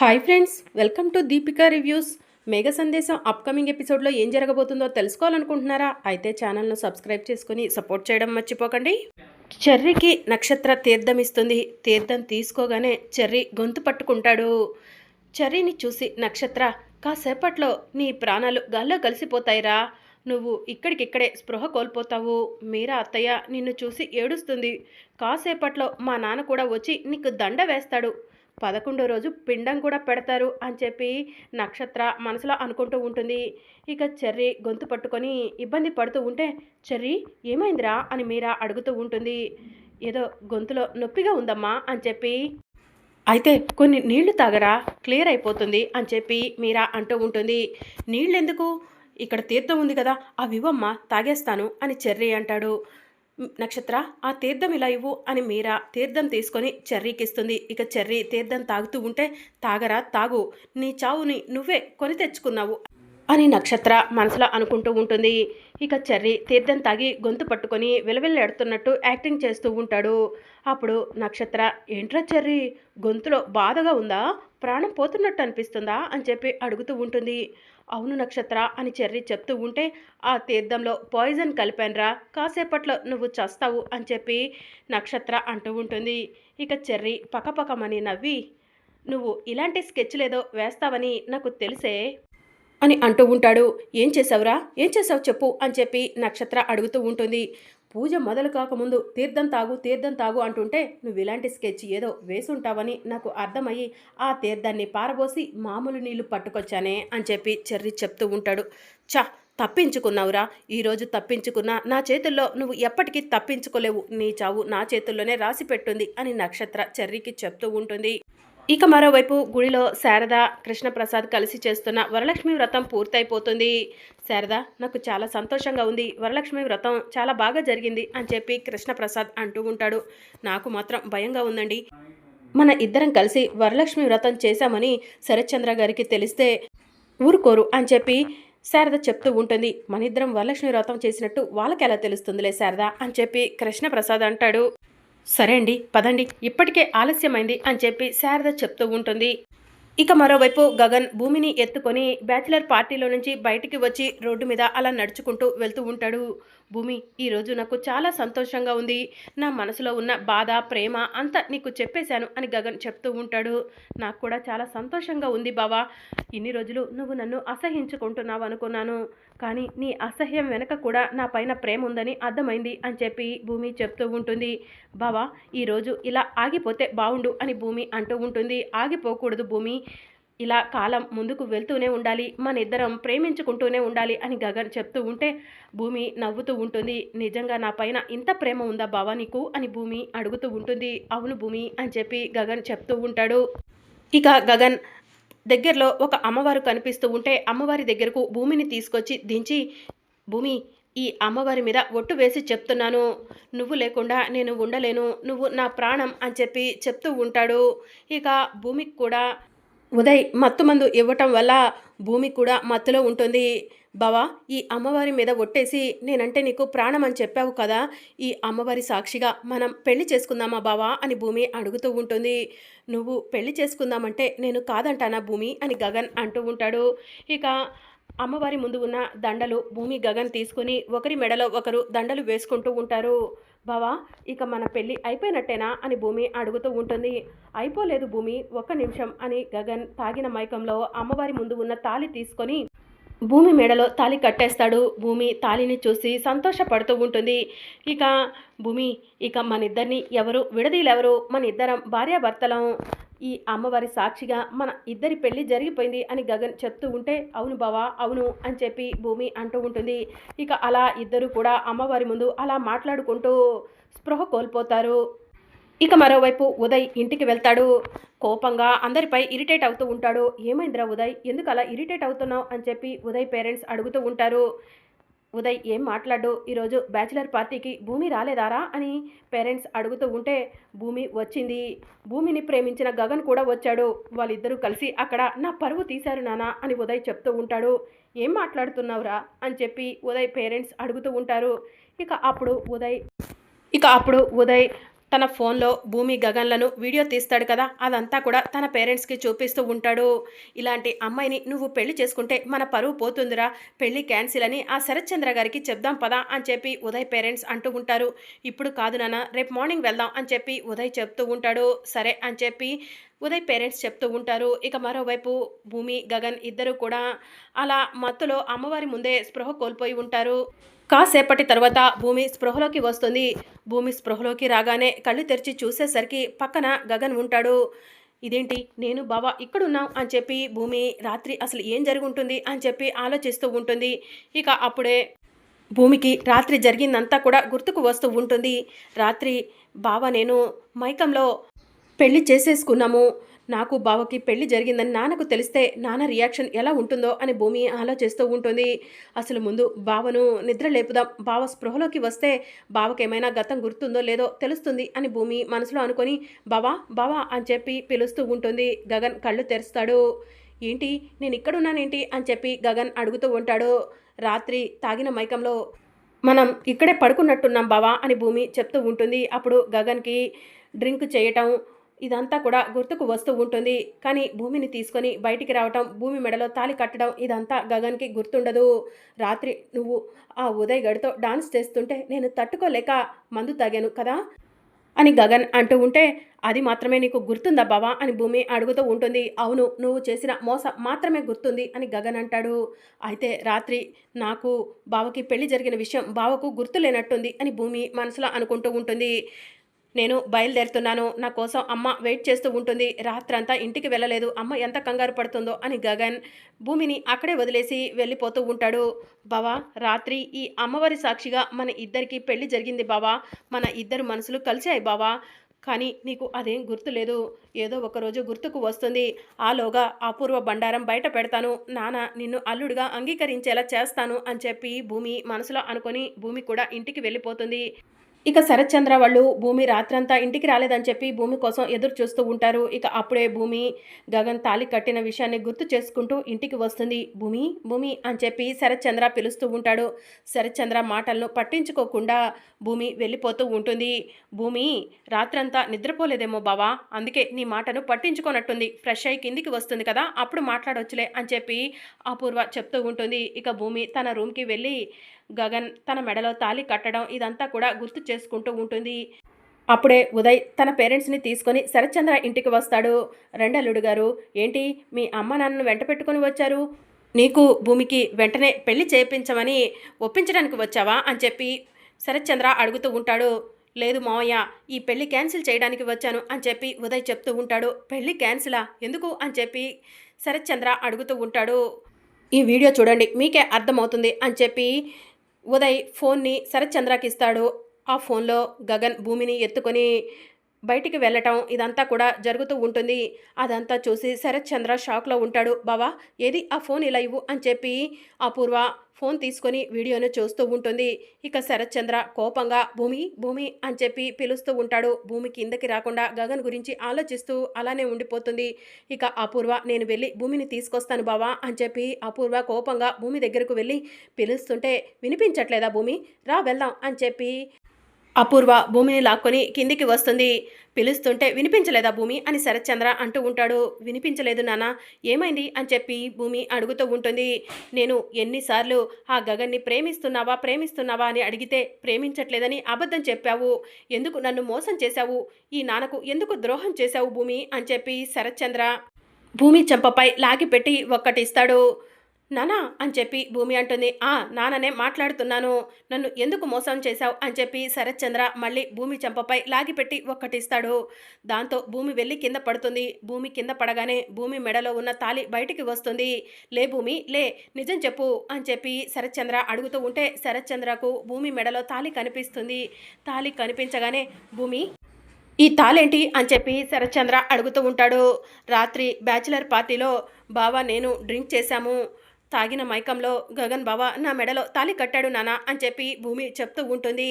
Hi friends welcome to Deepika reviews. Megha Sandesham upcoming ఎపిసోడ్లో ఏం జరగబోతుందో తెలుసుకోవాలనుకుంటున్నారా? అయితే ఛానల్ను సబ్స్క్రైబ్ చేసుకుని సపోర్ట్ చేయడం మర్చిపోకండి. చెర్రీకి నక్షత్ర తీర్థం ఇస్తుంది. తీర్థం తీసుకోగానే చెర్రీ గొంతు పట్టుకుంటాడు. చెర్రీని చూసి నక్షత్ర కాసేపట్లో నీ ప్రాణాలు గాల్లో కలిసిపోతాయిరా. నువ్వు ఇక్కడికిక్కడే స్పృహ కోల్పోతావు. మీరా అత్తయ్య నిన్ను చూసి ఏడుస్తుంది. కాసేపట్లో మా నాన్న కూడా వచ్చి నీకు దండ వేస్తాడు. పదకొండో రోజు పిండం కూడా పెడతారు అని చెప్పి నక్షత్ర మనసులో అనుకుంటూ ఉంటుంది. ఇక చెర్రీ గొంతు పట్టుకొని ఇబ్బంది పడుతూ ఉంటే చెర్రీ ఏమైందిరా? అని మీరా అడుగుతూ ఉంటుంది. ఏదో గొంతులో నొప్పిగా ఉందమ్మా అని చెప్పి అయితే కొన్ని నీళ్ళు తాగరా క్లియర్ అయిపోతుంది అని చెప్పి మీరా అంటూ ఉంటుంది. నీళ్ళెందుకు? ఇక్కడ తీర్థం ఉంది కదా అవి ఇవ్వమ్మా తాగేస్తాను అని చెర్రీ అంటాడు. నక్షత్ర ఆ తీర్థం ఇలా ఇవ్వు అని మీరా తీర్థం తీసుకొని చెర్రీకిస్తుంది. ఇక చెర్రీ తీర్థం తాగుతూ ఉంటే తాగరా తాగు. నీ చావుని నువ్వే కొని తెచ్చుకున్నావు అని నక్షత్ర మనసులో అనుకుంటూ ఉంటుంది. ఇక చెర్రి తీర్థం తాగి గొంతు పట్టుకొని విలవిల్లాడుతున్నట్టు యాక్టింగ్ చేస్తూ ఉంటాడు. అప్పుడు నక్షత్ర ఏంట్రా చెర్రీ గొంతులో బాధగా ఉందా? ప్రాణం పోతున్నట్టు అనిపిస్తుందా? అని చెప్పి అడుగుతూ ఉంటుంది. అవును నక్షత్ర అని చెర్రి చెప్తూ ఉంటే ఆ తీర్థంలో పాయిజన్ కలిపానురా కాసేపట్లో నువ్వు చస్తావు అని చెప్పి నక్షత్ర అంటూ ఉంటుంది. ఇక చెర్రి పకపకమని నవ్వి నువ్వు ఇలాంటి స్కెచ్లేదో వేస్తావని నాకు తెలిసే అని అంటూ ఉంటాడు. ఏం చేసావురా ఏం చేసావు చెప్పు అని చెప్పి నక్షత్ర అడుగుతూ ఉంటుంది. పూజ మొదలు కాకముందు తీర్థం తాగు తీర్థం తాగు అంటుంటే నువ్వు ఇలాంటి స్కెచ్ ఏదో వేసుంటావని నాకు అర్థమయ్యి ఆ తీర్థాన్ని పారబోసి మామూలు నీళ్ళు పట్టుకొచ్చానే అని చెప్పి చెర్రి చెప్తూ ఉంటాడు. చా తప్పించుకున్నావురా. ఈరోజు తప్పించుకున్నా నా చేతుల్లో నువ్వు ఎప్పటికీ తప్పించుకోలేవు. నీ చావు నా చేతుల్లోనే రాసి పెట్టుంది అని నక్షత్ర చెర్రికి చెప్తూ ఉంటుంది. ఇక మరోవైపు గుడిలో శారద కృష్ణప్రసాద్ కలిసి చేస్తున్న వరలక్ష్మి వ్రతం పూర్తయిపోతుంది. శారద నాకు చాలా సంతోషంగా ఉంది. వరలక్ష్మి వ్రతం చాలా బాగా జరిగింది అని చెప్పి కృష్ణప్రసాద్ అంటూ ఉంటాడు. నాకు మాత్రం భయంగా ఉందండి. మన ఇద్దరం కలిసి వరలక్ష్మి వ్రతం చేశామని శరత్చంద్ర గారికి తెలిస్తే ఊరుకోరు అని చెప్పి శారద చెప్తూ ఉంటుంది. మన ఇద్దరం వరలక్ష్మి వ్రతం చేసినట్టు వాళ్ళకి ఎలా తెలుస్తుందిలే శారద అని చెప్పి కృష్ణప్రసాద్ అంటాడు. సరే అండి పదండి. ఇప్పటికే ఆలస్యమైంది అని చెప్పి శారద చెప్తూ ఉంటుంది. ఇక మరోవైపు గగన్ భూమిని ఎత్తుకొని బ్యాచిలర్ పార్టీలో నుంచి బయటికి వచ్చి రోడ్డు మీద అలా నడుచుకుంటూ వెళ్తూ ఉంటాడు. భూమి ఈరోజు నాకు చాలా సంతోషంగా ఉంది. నా మనసులో ఉన్న బాధ ప్రేమ అంతా నీకు చెప్పేశాను అని గగన్ చెప్తూ ఉంటాడు. నాకు కూడా చాలా సంతోషంగా ఉంది బావా. ఇన్ని రోజులు నువ్వు నన్ను అసహించుకుంటున్నావు అనుకున్నాను. కానీ నీ అసహ్యం వెనక కూడా నా పైన ప్రేమ ఉందని అర్థమైంది అని చెప్పి భూమి చెప్తూ ఉంటుంది. బావా ఈరోజు ఇలా ఆగిపోతే బాగుండు అని భూమి అంటూ ఉంటుంది. ఆగిపోకూడదు భూమి. ఇలా కాలం ముందుకు వెళ్తూనే ఉండాలి మన ఇద్దరం ప్రేమించుకుంటూనే ఉండాలి అని గగన్ చెప్తూ ఉంటే భూమి నవ్వుతూ ఉంటుంది. నిజంగా నా పైన ఇంత ప్రేమ ఉందా బావా నీకు? అని భూమి అడుగుతూ ఉంటుంది. అవును భూమి అని చెప్పి గగన్ చెప్తూ ఉంటాడు. ఇక గగన్ దగ్గరలో ఒక అమ్మవారు కనిపిస్తూ ఉంటే అమ్మవారి దగ్గరకు భూమిని తీసుకొచ్చి దించి భూమి ఈ అమ్మవారి మీద ఒట్టు వేసి చెప్తున్నాను. నువ్వు లేకుండా నేను ఉండలేను. నువ్వు నా ప్రాణం అని చెప్పి చెప్తూ ఉంటాడు. ఇక భూమికి కూడా ఉదయ్ మత్తు మందు ఇవ్వటం వల్ల భూమి కూడా మత్తులో ఉంటుంది. బావా ఈ అమ్మవారి మీద ఒట్టేసి నేనంటే నీకు ప్రాణం అని చెప్పావు కదా. ఈ అమ్మవారి సాక్షిగా మనం పెళ్ళి చేసుకుందామా బావా అని భూమి అడుగుతూ ఉంటుంది. నువ్వు పెళ్ళి చేసుకుందామంటే నేను కాదంటానా భూమి అని గగన్ అంటూ ఉంటాడు. ఇక అమ్మవారి ముందు ఉన్న దండలు భూమి గగన్ తీసుకుని ఒకరి మెడలో ఒకరు దండలు వేసుకుంటూ ఉంటారు. బావా ఇక మన పెళ్ళి అయిపోయినట్టేనా అని భూమి అడుగుతూ ఉంటుంది. అయిపోలేదు భూమి ఒక్క నిమిషం అని గగన్ తాగిన మైకంలో అమ్మవారి ముందు ఉన్న తాళి తీసుకొని భూమి మెడలో తాళి కట్టేస్తాడు. భూమి తాళిని చూసి సంతోషపడుతూ ఉంటుంది. ఇక భూమి ఇక మన ఇద్దరిని ఎవరు విడదీలెవరు? మన ఇద్దరం భార్యాభర్తలం. ఈ అమ్మవారి సాక్షిగా మన ఇద్దరి పెళ్ళి జరిగిపోయింది అని గగన్ చెప్తూ ఉంటే అవును బావా అవును అని చెప్పి భూమి అంటూ ఉంటుంది. ఇక అలా ఇద్దరు కూడా అమ్మవారి ముందు అలా మాట్లాడుకుంటూ స్పృహ కోల్పోతారు. ఇక మరోవైపు ఉదయ్ ఇంటికి వెళ్తాడు. కోపంగా అందరిపై ఇరిటేట్ అవుతూ ఉంటాడు. ఏమైందిరా ఉదయ్? ఎందుకు అలా ఇరిటేట్ అవుతున్నావు? అని చెప్పి ఉదయ్ పేరెంట్స్ అడుగుతూ ఉంటారు. ఉదయ్ ఏం మాట్లాడు ఈరోజు బ్యాచిలర్ పార్టీకి భూమి రాలేదారా? అని పేరెంట్స్ అడుగుతూ ఉంటే భూమి వచ్చింది. భూమిని ప్రేమించిన గగన్ కూడా వచ్చాడు. వాళ్ళిద్దరూ కలిసి అక్కడ నా పరువు తీశారు నానా అని ఉదయ్ చెప్తూ ఉంటాడు. ఏం మాట్లాడుతున్నావురా? అని చెప్పి ఉదయ్ పేరెంట్స్ అడుగుతూ ఉంటారు. ఇక అప్పుడు ఉదయ్ ఇక అప్పుడు ఉదయ్ తన ఫోన్లో భూమి గగన్లను వీడియో తీస్తాడు కదా అదంతా కూడా తన పేరెంట్స్కి చూపిస్తూ ఉంటాడు. ఇలాంటి అమ్మాయిని నువ్వు పెళ్ళి చేసుకుంటే మన పరువు పోతుందిరా పెళ్ళి క్యాన్సిల్ అని ఆ శరత్చంద్ర గారికి చెప్దాం పదా అని చెప్పి ఉదయ్ పేరెంట్స్ అంటూ ఉంటారు. ఇప్పుడు కాదు నాన్న రేపు మార్నింగ్ వెళ్దాం అని చెప్పి ఉదయ్ చెప్తూ ఉంటాడు. సరే అని చెప్పి ఉదయ్ పేరెంట్స్ చెప్తూ ఉంటారు ఇక మరోవైపు భూమి గగన్ ఇద్దరు కూడా అలా మత్తులో అమ్మవారి ముందే స్పృహ కోల్పోయి ఉంటారు. కాసేపటి తర్వాత భూమి స్పృహలోకి వస్తుంది. భూమి స్పృహలోకి రాగానే కళ్ళు తెరిచి చూసేసరికి పక్కన గగన్ ఉంటాడు. ఇదేంటి? నేను బావా ఇక్కడున్నాం అని చెప్పి భూమి రాత్రి అసలు ఏం జరుగుంటుంది? అని చెప్పి ఆలోచిస్తూ ఉంటుంది. ఇక అప్పుడే భూమికి రాత్రి జరిగిందంతా కూడా గుర్తుకు వస్తూ ఉంటుంది. రాత్రి బావ నేను మైకంలో పెళ్ళి చేసేసుకున్నాము. నాకు బావకి పెళ్ళి జరిగిందని నాన్నకు తెలిస్తే నాన్న రియాక్షన్ ఎలా ఉంటుందో అని భూమి ఆలోచిస్తూ ఉంటుంది. అసలు ముందు బావను నిద్ర లేపుదాం. బావ స్పృహలోకి వస్తే బావకి ఏమైనా గతం గుర్తుందో లేదో తెలుస్తుంది అని భూమి మనసులో అనుకొని బావా బావా అని చెప్పి పిలుస్తూ ఉంటుంది. గగన్ కళ్ళు తెరుస్తాడు. ఏంటి? నేను ఇక్కడున్నానేంటి? అని చెప్పి గగన్ అడుగుతూ ఉంటాడు. రాత్రి తాగిన మైకంలో మనం ఇక్కడే పడుకున్నట్టున్నాం బావా అని భూమి చెప్తూ ఉంటుంది. అప్పుడు గగన్కి డ్రింక్ చేయటం ఇదంతా కూడా గుర్తుకు వస్తూ ఉంటుంది. కానీ భూమిని తీసుకొని బయటికి రావటం భూమి మెడలో తాలి కట్టడం ఇదంతా గగన్కి గుర్తుండదు. రాత్రి నువ్వు ఆ ఉదయ్ గడితో డాన్స్ చేస్తుంటే నేను తట్టుకోలేక మందు తాగాను కదా? అని గగన్ అంటూ ఉంటే అది మాత్రమే నీకు గుర్తుందా బావా? అని భూమి అడుగుతూ ఉంటుంది. అవును నువ్వు చేసిన మోసం మాత్రమే గుర్తుంది అని గగన్ అంటాడు. అయితే రాత్రి నాకు బావకి పెళ్ళి జరిగిన విషయం బావకు గుర్తు లేనట్టుంది అని భూమి మనసులో అనుకుంటూ ఉంటుంది. నేను బయలుదేరుతున్నాను. నా కోసం అమ్మ వెయిట్ చేస్తూ ఉంటుంది. రాత్రంతా ఇంటికి వెళ్ళలేదు. అమ్మ ఎంత కంగారు పడుతుందో అని గగన్ భూమిని అక్కడే వదిలేసి వెళ్ళిపోతూ ఉంటాడు. బావా రాత్రి ఈ అమ్మవారి సాక్షిగా మన ఇద్దరికి పెళ్ళి జరిగింది బావా. మన ఇద్దరు మనసులు కలిసాయి బావా. కానీ నీకు అదేం గుర్తులేదు ఏదో ఒకరోజు గుర్తుకు వస్తుంది. ఆలోగా అపూర్వ బండారం బయట పెడతాను. నాన్న నిన్ను అల్లుడిగా అంగీకరించేలా చేస్తాను అని చెప్పి భూమి మనసులో అనుకొని భూమి కూడా ఇంటికి వెళ్ళిపోతుంది. ఇక శరత్చంద్ర వాళ్ళు భూమి రాత్రంతా ఇంటికి రాలేదని చెప్పి భూమి కోసం ఎదురు చూస్తూ ఉంటారు. ఇక అప్పుడే భూమి గగన్ తాలి కట్టిన విషయాన్ని గుర్తు చేసుకుంటూ ఇంటికి వస్తుంది. భూమి భూమి అని చెప్పి శరత్చంద్ర పిలుస్తూ ఉంటాడు. శరత్చంద్ర మాటలను పట్టించుకోకుండా భూమి వెళ్ళిపోతూ ఉంటుంది. భూమి రాత్రంతా నిద్రపోలేదేమో బావా అందుకే నీ మాటను పట్టించుకోనట్టుంది. ఫ్రెష్ అయ్యి కిందికి వస్తుంది కదా అప్పుడు మాట్లాడొచ్చులే అని చెప్పి అపూర్వ చెప్తూ ఉంటుంది. ఇక భూమి తన రూమ్కి వెళ్ళి గగన్ తన మెడలో తాళి కట్టడం ఇదంతా కూడా గుర్తు చేసుకుంటూ ఉంటుంది. అప్పుడే ఉదయ్ తన పేరెంట్స్ని తీసుకొని శరత్చంద్ర ఇంటికి వస్తాడు. రెండల్లుడు గారు ఏంటి మీ అమ్మ నాన్నను వెంట పెట్టుకొని వచ్చారు? నీకు భూమికి వెంటనే పెళ్ళి చేయించమని ఒప్పించడానికి వచ్చావా? అని చెప్పి శరత్చంద్ర అడుగుతూ ఉంటాడు. లేదు మావయ్య ఈ పెళ్ళి క్యాన్సిల్ చేయడానికి వచ్చాను అని చెప్పి ఉదయ్ చెప్తూ ఉంటాడు. పెళ్ళి క్యాన్సిలా? ఎందుకు? అని చెప్పి శరత్చంద్ర అడుగుతూ ఉంటాడు. ఈ వీడియో చూడండి మీకే అర్థమవుతుంది అని చెప్పి ఉదయ్ ఫోన్ని శరత్చంద్రకి ఇస్తాడు. ఆ ఫోన్లో గగన్ భూమిని ఎత్తుకొని బయటికి వెళ్ళటం ఇదంతా కూడా జరుగుతూ ఉంటుంది. అదంతా చూసి శరత్ చంద్ర షాక్లో ఉంటాడు. బావా ఏది? ఆ ఫోన్ ఇలా ఇవ్వు అని చెప్పి అపూర్వ ఫోన్ తీసుకొని వీడియోను చూస్తూ ఉంటుంది. ఇక శరత్చంద్ర కోపంగా భూమి భూమి అని చెప్పి పిలుస్తూ ఉంటాడు. భూమి కిందకి రాకుండా గగన్ గురించి ఆలోచిస్తూ అలానే ఉండిపోతుంది. ఇక అపూర్వ నేను వెళ్ళి భూమిని తీసుకొస్తాను బావా అని చెప్పి అపూర్వ కోపంగా భూమి దగ్గరకు వెళ్ళి పిలుస్తుంటే వినిపించట్లేదా భూమి? రా వెళ్దాం అని చెప్పి అపూర్వ భూమిని లాక్కొని కిందికి వస్తుంది. పిలుస్తుంటే వినిపించలేదా భూమి? అని శరత్చంద్ర అంటూ ఉంటాడు. వినిపించలేదు నాన్న ఏమైంది? అని చెప్పి భూమి అడుగుతూ ఉంటుంది. నేను ఎన్నిసార్లు ఆ గగన్ని ప్రేమిస్తున్నావా ప్రేమిస్తున్నావా? అని అడిగితే ప్రేమించట్లేదని అబద్ధం చెప్పావు. ఎందుకు నన్ను మోసం చేశావు? ఈ నాన్నకు ఎందుకు ద్రోహం చేశావు భూమి? అని చెప్పి శరత్చంద్ర భూమి చెంపపై లాగిపెట్టి ఒక్కటిస్తాడు. నానా అని చెప్పి భూమి అంటుంది. ఆ నాన్ననే మాట్లాడుతున్నాను. నన్ను ఎందుకు మోసం చేశావు అని చెప్పి శరత్చంద్ర మళ్ళీ భూమి చెంపపై లాగిపెట్టి ఒక్కటిస్తాడు. దాంతో భూమి వెళ్ళి కింద పడుతుంది. భూమి కింద పడగానే భూమి మెడలో ఉన్న తాలి బయటికి వస్తుంది. లే భూమి లే నిజం చెప్పు అని చెప్పి శరత్చంద్ర అడుగుతూ ఉంటే శరత్చంద్రకు భూమి మెడలో తాలి కనిపిస్తుంది. తాలి కనిపించగానే భూమి ఈ తాలేంటి అని చెప్పి శరత్చంద్ర అడుగుతూ ఉంటాడు. రాత్రి బ్యాచిలర్ పార్టీలో బావా నేను డ్రింక్ చేశాము. తాగిన మైకంలో గగన్ బావ నా మెడలో తాలి కట్టాడు నానా అని చెప్పి భూమి చెప్తూ ఉంటుంది.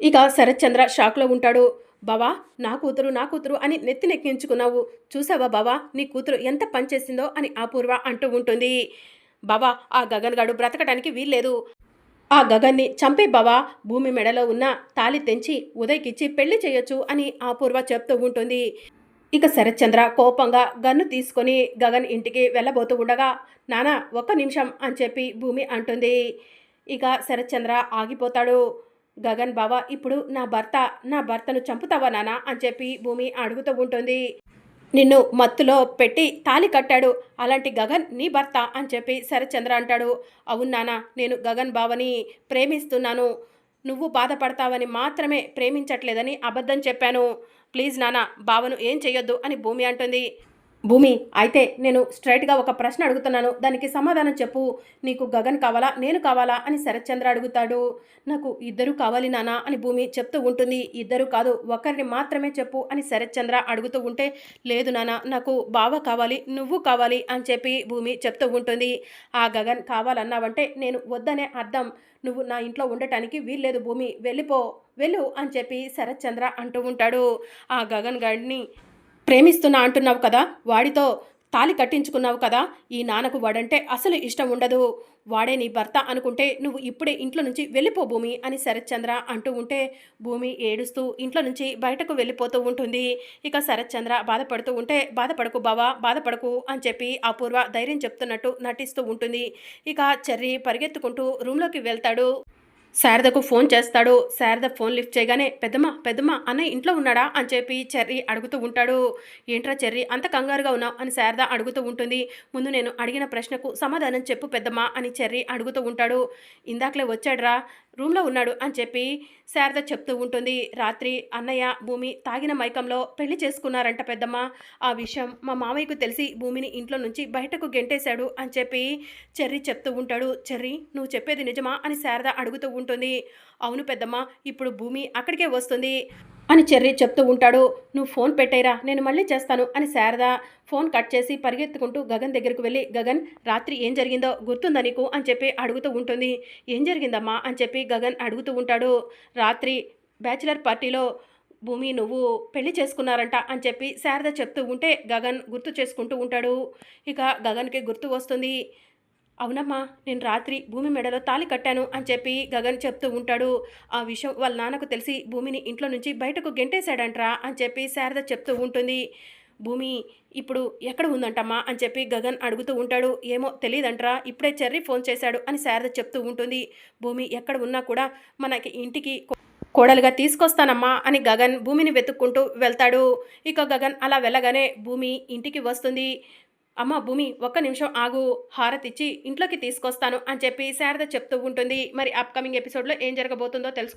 ఇక శరత్చంద్ర షాక్లో ఉంటాడు. బావా నా కూతురు నా కూతురు అని నెత్తినెక్కించుకున్నావు. చూసావా బావా నీ కూతురు ఎంత పనిచేసిందో అని అపూర్వ అంటూ ఉంటుంది. బావా ఆ గగన్ గాడు బ్రతకడానికి వీల్లేదు. ఆ గగన్ని చంపే బావా భూమి మెడలో ఉన్న తాలి తెంచి ఉదయ్కిచ్చి పెళ్ళి చేయొచ్చు అని అపూర్వ చెప్తూ ఉంటుంది. ఇక శరత్చంద్ర కోపంగా గన్ను తీసుకొని గగన్ ఇంటికి వెళ్ళబోతూ ఉండగా నానా ఒక్క నిమిషం అని చెప్పి భూమి అంటుంది. ఇక శరత్చంద్ర ఆగిపోతాడు. గగన్ బావ ఇప్పుడు నా భర్త నా భర్తను చంపుతావా నానా? అని చెప్పి భూమి అడుగుతూ ఉంటుంది. నిన్ను మత్తులో పెట్టి తాలి కట్టాడు. అలాంటి గగన్ నీ భర్త అని చెప్పి శరత్చంద్ర అంటాడు. అవును నానా నేను గగన్ బావని ప్రేమిస్తున్నాను. నువ్వు బాధపడతావని మాత్రమే ప్రేమించట్లేదని అబద్ధం చెప్పాను. ప్లీజ్ నాన్న బావను ఏం చెయ్యొద్దు అని భూమి అంటుంది. భూమి అయితే నేను స్ట్రైట్గా ఒక ప్రశ్న అడుగుతున్నాను. దానికి సమాధానం చెప్పు. నీకు గగన్ కావాలా? నేను కావాలా? అని శరత్చంద్ర అడుగుతాడు. నాకు ఇద్దరు కావాలి నానా అని భూమి చెప్తూ ఉంటుంది. ఇద్దరు కాదు ఒకరిని మాత్రమే చెప్పు అని శరత్చంద్ర అడుగుతూ ఉంటే లేదు నానా నాకు బావ కావాలి నువ్వు కావాలి అని చెప్పి భూమి చెప్తూ ఉంటుంది. ఆ గగన్ కావాలన్నావంటే నేను వద్దనే అర్థం. నువ్వు నా ఇంట్లో ఉండటానికి వీల్లేదు భూమి వెళ్ళిపో వెళ్ళు అని చెప్పి శరత్చంద్ర అంటూ ఉంటాడు. ఆ గగన్ గారిని ప్రేమిస్తున్నా అంటున్నావు కదా వాడితో తాలి కట్టించుకున్నావు కదా ఈ నాన్నకు వాడంటే అసలు ఇష్టం ఉండదు. వాడే నీ భర్త అనుకుంటే నువ్వు ఇప్పుడే ఇంట్లో నుంచి వెళ్ళిపో భూమి అని శరత్చంద్ర అంటూ ఉంటే భూమి ఏడుస్తూ ఇంట్లో నుంచి బయటకు వెళ్ళిపోతూ ఉంటుంది. ఇక శరత్చంద్ర బాధపడుతూ ఉంటే బాధపడకు బావా బాధపడకు అని చెప్పి అపూర్వ ధైర్యం చెప్తున్నట్టు నటిస్తూ ఉంటుంది. ఇక చెర్రి పరిగెత్తుకుంటూ రూమ్లోకి వెళ్తాడు. శారదకు ఫోన్ చేస్తాడు. శారద ఫోన్ లిఫ్ట్ చేయగానే పెద్దమ్మ పెద్దమ్మ అన్నయ్య ఇంట్లో ఉన్నాడా? అని చెప్పి చెర్రీ అడుగుతూ ఉంటాడు. ఏంట్రా చెర్రీ అంత కంగారుగా ఉన్నావు? అని శారద అడుగుతూ ఉంటుంది. ముందు నేను అడిగిన ప్రశ్నకు సమాధానం చెప్పు పెద్దమ్మ అని చెర్రీ అడుగుతూ ఉంటాడు. ఇందాకలే వచ్చాడ్రా రూమ్లో ఉన్నాడు అని చెప్పి శారద చెప్తూ ఉంటుంది. రాత్రి అన్నయ్య భూమి తాగిన మైకంలో పెళ్ళి చేసుకున్నారంట పెద్దమ్మ. ఆ విషయం మా మామయ్యకు తెలిసి భూమిని ఇంట్లో నుంచి బయటకు గెంటేశాడు అని చెప్పి చెర్రి చెప్తూ ఉంటాడు. చెర్రీ నువ్వు చెప్పేది నిజమా అని శారద అడుగుతూ ఉంటుంది. అవును పెద్దమ్మ ఇప్పుడు భూమి అక్కడికే వస్తుంది. అని చెర్రి చెప్తూ ఉంటాడు. నువ్వు ఫోన్ పెట్టేరా నేను మళ్ళీ చేస్తాను అని శారద ఫోన్ కట్ చేసి పరిగెత్తుకుంటూ గగన్ దగ్గరకు వెళ్ళి గగన్ రాత్రి ఏం జరిగిందో గుర్తుందా నీకు? అని చెప్పి అడుగుతూ ఉంటుంది. ఏం జరిగిందమ్మా? అని చెప్పి గగన్ అడుగుతూ ఉంటాడు. రాత్రి బ్యాచిలర్ పార్టీలో భూమి నువ్వు పెళ్ళి చేసుకున్నారంట అని చెప్పి శారద చెప్తూ ఉంటే గగన్ గుర్తు చేసుకుంటూ ఉంటాడు. ఇక గగన్కి గుర్తు వస్తుంది. అవునమ్మా నేను రాత్రి భూమి మెడలో తాలి కట్టాను అని చెప్పి గగన్ చెప్తూ ఉంటాడు. ఆ విషయం వాళ్ళ నాన్నకు తెలిసి భూమిని ఇంట్లో నుంచి బయటకు గెంటేశాడంట్రా అని చెప్పి శారద చెప్తూ ఉంటుంది. భూమి ఇప్పుడు ఎక్కడ ఉందంటమ్మా అని చెప్పి గగన్ అడుగుతూ ఉంటాడు. ఏమో తెలియదంట్రా ఇప్పుడే చెర్రీ ఫోన్ చేశాడు అని శారద చెప్తూ ఉంటుంది. భూమి ఎక్కడ ఉన్నా కూడా మనకి ఇంటికి కోడలుగా తీసుకొస్తానమ్మా అని గగన్ భూమిని వెతుక్కుంటూ వెళ్తాడు. ఇక గగన్ అలా వెళ్ళగానే భూమి ఇంటికి వస్తుంది. అమ్మ భూమి ఒక్క నిమిషం ఆగు హారతిచ్చి ఇంట్లోకి తీసుకొస్తాను అని చెప్పి శారద చెప్తూ ఉంటుంది. మరి అప్కమింగ్ ఎపిసోడ్లో ఏం జరగబోతుందో తెలుసుకో